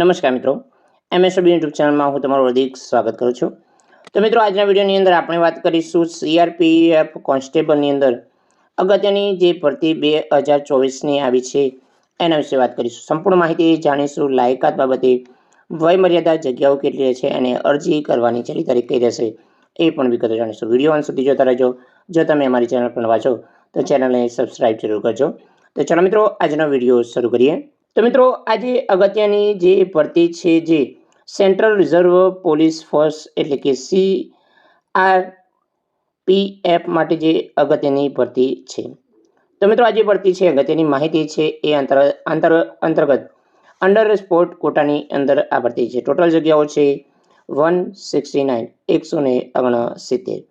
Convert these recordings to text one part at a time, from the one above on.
નમસ્કાર મિત્રો. MSB YouTube ચેનલમાં હું તમારું હાર્દિક સ્વાગત કરું છું. તો મિત્રો, આજના વિડીયોની અંદર આપણે વાત કરીશું સીઆરપીએફ કોન્સ્ટેબલની અંદર અગત્યની જે ભરતી બે હજાર ચોવીસની આવી છે એના વિશે વાત કરીશું. સંપૂર્ણ માહિતી જાણીશું. લાયકાત બાબતે વયમર્યાદા જગ્યાઓ કેટલી છે અને અરજી કરવાની છેલ્લી તારીખ કઈ રહેશે એ પણ વિગતો જાણીશું. વીડિયો અંત સુધી જોતા રહેજો. જો તમે અમારી ચેનલ પર છો, તો ચેનલને સબસ્ક્રાઈબ જરૂર કરજો. તો ચાલો મિત્રો, આજનો વીડિયો શરૂ કરીએ. તો મિત્રો, આજે અગત્યની જે ભરતી છે જે સેન્ટ્રલ રિઝર્વ પોલીસ ફોર્સ એટલે કે સી આર પીએફ માટે જે અગત્યની ભરતી છે. તો મિત્રો આજે ભરતી છે, અગત્યની માહિતી છે એ અંતર અંતર, અંતર્ગત અંડર સ્પોર્ટ કોટાની અંદર આ ભરતી છે. ટોટલ જગ્યાઓ છે વન સિક્સટી નાઇન એકસો ને ઓગણસિત્તેર.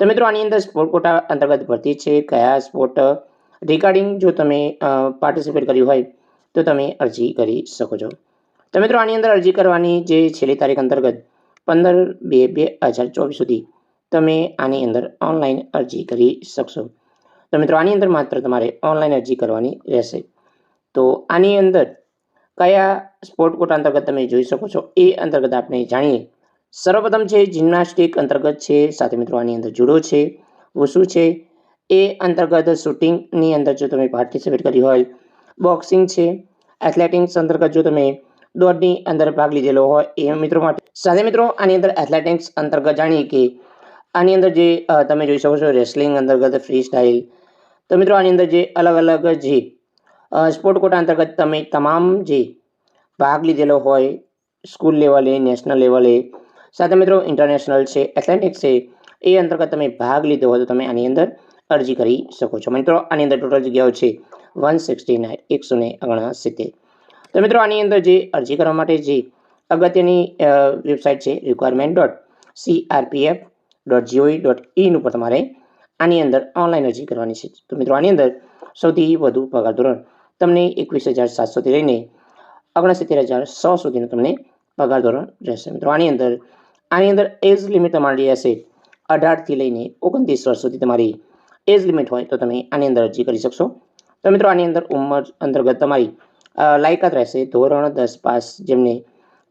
તો મિત્રો, આની અંદર સ્પોર્ટ કોટા અંતર્ગત ભરતી છે. કયા સ્પોર્ટ રિગાર્ડિંગ જો તમે પાર્ટિસિપેટ કર્યું હોય તો તમે અરજી કરી શકો છો. તો મિત્રો, આની અંદર અરજી કરવાની જે છેલ્લી તારીખ અંતર્ગત પંદર બે બે હજાર ચોવીસ સુધી તમે આની અંદર ઓનલાઈન અરજી કરી શકશો. તો મિત્રો, આની અંદર માત્ર તમારે ઓનલાઈન અરજી કરવાની રહેશે. તો આની અંદર કયા સ્પોર્ટ કોટા અંતર્ગત તમે જોઈ શકો છો એ અંતર્ગત આપણે જાણીએ. સર્વપ્રથમ છે જિમ્નાસ્ટિક અંતર્ગત છે, સાથે મિત્રો, આની અંદર જુડો છે, વસુ છે. એ અંતર્ગત શૂટિંગની અંદર જો તમે પાર્ટિસિપેટ કરી હોય બોક્સિંગ છે એથ્લેટિક્સ અંતર્ગત જો તમે. દોડની અંદર ભાગ લીધેલો હોય એ મિત્રો માટે. સાથે મિત્રો, આની અંદર એથ્લેટિક્સ અંતર્ગત જાણીએ કે આની અંદર જે તમે જોઈ શકો છો રેસલિંગ અંતર્ગત ફ્રી સ્ટાઇલ. તો મિત્રો, આની અંદર જે અલગ અલગ જે સ્પોર્ટ કોટા અંતર્ગત તમે તમામ જે ભાગ લીધેલો હોય, સ્કૂલ લેવલે, નેશનલ લેવલે, સાથે મિત્રો, ઇન્ટરનેશનલ છે, એથ્લેટિક્સ છે, એ અંતર્ગત તમે ભાગ લીધો હોય તો તમે આની અંદર અરજી કરી શકો છો. મિત્રો, આની અંદર ટોટલ જગ્યાઓ છે. વન સિક્સટી નાઇન એકસો ને ઓગણસિત્તેર તો મિત્રો, આની અંદર જે અરજી કરવા માટે જે અગત્યની વેબસાઇટ છે requirement dot CRPF dot GOI dot in ઉપર તમારે આની અંદર ઓનલાઈન અરજી કરવાની છે. તો મિત્રો, આની અંદર સૌથી વધુ પગાર ધોરણ તમને એકવીસ હજાર સાતસોથી લઈને ઓગણસિત્તેર હજાર સો સુધીનું તમને પગાર ધોરણ રહેશે. મિત્રો, આની અંદર આની અંદર એજ લિમિટ તમારી રહેશે અઢારથી લઈને ઓગણત્રીસ વર્ષ સુધી તમારી એજ લિમિટ હોય તો તમે આની અંદર અરજી કરી શકશો. તો મિત્રો, આની અંદર ઉંમર અંતર્ગત તમારી લાયકાત રહેશે. ધોરણ દસ પાસ જેમને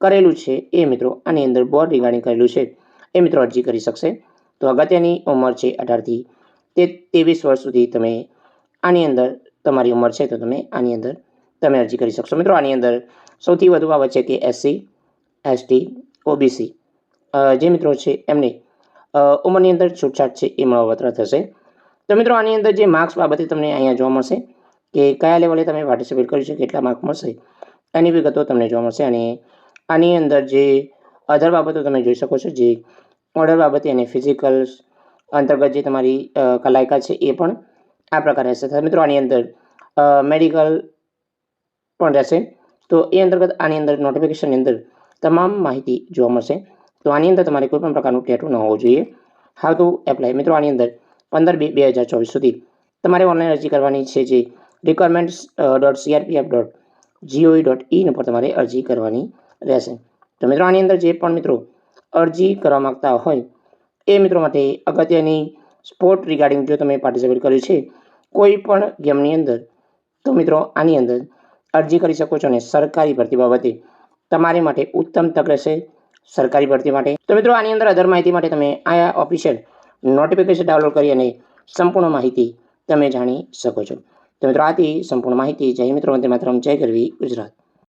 કરેલું છે, એ મિત્રો આની અંદર બોર્ડ રિગાર્ડિંગ કરેલું છે, એ મિત્રો અરજી કરી શકશે. તો અગત્યની ઉંમર છે અઢારથી તે ત્રેવીસ વર્ષ સુધી તમે આની અંદર તમારી ઉંમર છે, તો તમે આની અંદર તમે અરજી કરી શકશો. મિત્રો, આની અંદર સૌથી વધુ આવે છે કે એસસી એસટી ઓબીસી જે મિત્રો છે એમને ઉંમરની અંદર છૂટછાટ છે, એ મળવાપાત્ર થશે. તો મિત્રો, આની અંદર જે માર્ક્સ બાબતે તમને અહીંયા જોવા મળશે કે કયા લેવલે તમે પાર્ટિસિપેટ કર્યું છે, કેટલા માર્ક મળશે, એની વિગતો તમને જોવા મળશે. અને આની અંદર જે અધર બાબતો તમે જોઈ શકો છો, જે ઓર્ડર બાબતે અને ફિઝિકલ અંતર્ગત જે તમારી કલાયકા છે, એ પણ આ પ્રકારે રહેશે મિત્રો આની અંદર મેડિકલ પણ રહેશે. તો એ અંતર્ગત આની અંદર નોટિફિકેશનની અંદર તમામ માહિતી જોવા મળશે. તો આની અંદર તમારે કોઈપણ પ્રકારનું ટેટું ન હોવું જોઈએ. હાઉ ટુ એપ્લાય મિત્રો આની અંદર પંદર બે બે હજાર ચોવીસ સુધી તમારે ઓનલાઈન અરજી કરવાની છે, જે requirements dot CRPF dot GOI dot in ઉપર તમારે અરજી કરવાની રહેશે. તો મિત્રો, આની અંદર જે પણ મિત્રો અરજી કરવા માગતા હોય, એ મિત્રો માટે અગત્યની સ્પોર્ટ રિગાર્ડિંગ જો તમે પાર્ટિસિપેટ કર્યું છે, કોઈ પણ ગેમની અંદર, તો મિત્રો, આની અંદર અરજી કરી શકો છો અને સરકારી ભરતી બાબતે તમારી માટે ઉત્તમ તક રહેશે સરકારી ભરતી માટે. તો મિત્રો, આની અંદર અધર માહિતી માટે તમે આ ઓફિશિયલ નોટિફિકેશન ડાઉનલોડ કરી અને સંપૂર્ણ માહિતી તમે જાણી શકો છો. તો મિત્રો આથી સંપૂર્ણ માહિતી જય મિત્રો વંદે માત્ર જય ગરવી ગુજરાત.